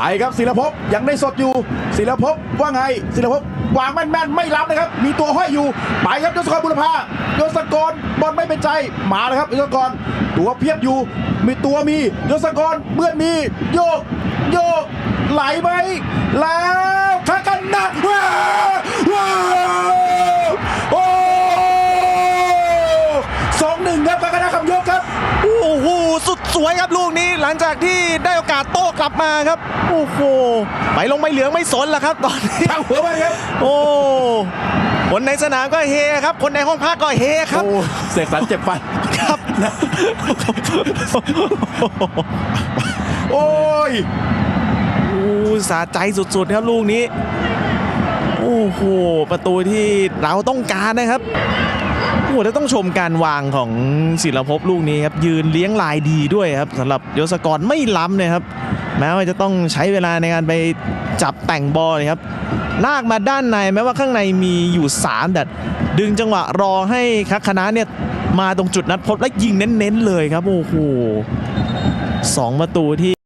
ไปครับศิลภพยังได้สดอยู่ศิลภพว่าไงศิลภพวางแม่นๆไม่รับนะครับ มีตัวห้อยอยู่ไปครับยศกรบุรพายศกรบอลไม่เป็นใจมาเลยครับยศกรตัวเพียบอยู่ มีตัวมียศกรเมื่อนมีโยกโยกไหลไหมแล้วข้างกันหนักว้าวว้าวโอ้สองหนึ่งครับข้างกันนะคำยกครับ วยครับลูกนี้หลังจากที่ได้โอกาสโต้กลับมาครับโอ้โหไปลงไม่เหลืองไม่สนแล้วครับ ตอนนี้ทางหัวไปครับโอ้คนในสนามก็เฮครับ คนในห้องพักก็เฮครับโอ้เสกสรรเจ็บฟันครับโอ้ยโอ้สาใจสุดๆครับลูกนี้โอ้โหประตูที่เราต้องการนะครับ โอ้โหแล้วต้องชมการวางของศิลภพลูกนี้ครับยืนเลี้ยงลายดีด้วยครับสำหรับยศกรไม่ล้ำนะครับ แม้ว่าจะต้องใช้เวลาในการไปจับแต่งบอลครับลากมาด้านในแม้ว่าข้างในมีอยู่ 3 แต่ดึงจังหวะรอให้คักคณะเนี่ยมาตรงจุดนัดพบและยิงเน้นๆเลยครับโอ้โหสองประตูที่